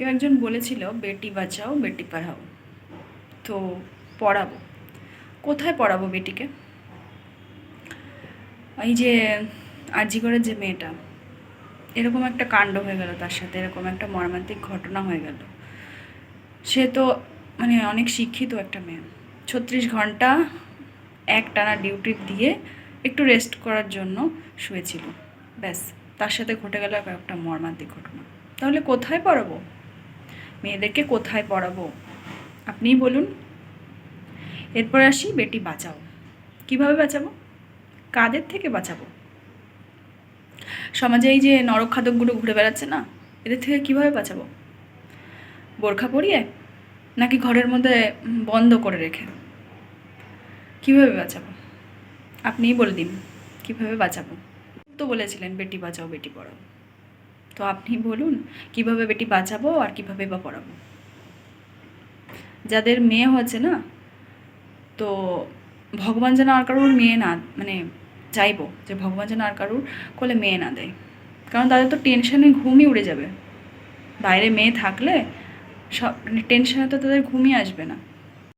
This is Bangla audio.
কেউ একজন বলেছিল, বেটি বাঁচাও, বেটি পড়াও। তো পড়াবো। কোথায় পড়াবো বেটিকে? এই যে আরজিগড়ের যে মেয়েটা, এরকম একটা কাণ্ড হয়ে গেল তার সাথে, এরকম একটা মর্মান্তিক ঘটনা হয়ে গেল। সে তো মানে অনেক শিক্ষিত একটা মেয়ে। ছত্রিশ ঘণ্টা এক টানা ডিউটি দিয়ে একটু রেস্ট করার জন্য শুয়েছিল। ব্যাস, তার সাথে ঘটে গেল একটা মর্মান্তিক ঘটনা। তাহলে কোথায় পড়াবো? মেয়েদেরকে কোথায় পড়াবো? আপনিই বলুন। এরপর আসি বেটি বাঁচাও। কীভাবে বাঁচাবো? কাদের থেকে বাঁচাবো? সমাজে এই যে নরখাদকগুলো ঘুরে বেড়াচ্ছে না, এদের থেকে কীভাবে বাঁচাবো? বোরখা পরিয়ে নাকি ঘরের মধ্যে বন্ধ করে রেখে? কীভাবে বাঁচাবো? আপনিই বলে দিন, কীভাবে বাঁচাবো? তো বলেছিলেন, বেটি বাঁচাও, বেটি পড়াও। তো আপনি বলুন, কীভাবে বেটি বাঁচাবো আর কীভাবে বা পড়াবো? যাদের মেয়ে হচ্ছে না, তো ভগবান যেন আর কারোর মেয়ে না মানে চাইব যে ভগবান যেন আর কারোর কোলে মেয়ে না দেয়। কারণ তাদের তো টেনশনে ঘুমই উড়ে যাবে। বাইরে মেয়ে থাকলে সব মানে টেনশনে তো তাদের ঘুমই আসবে না।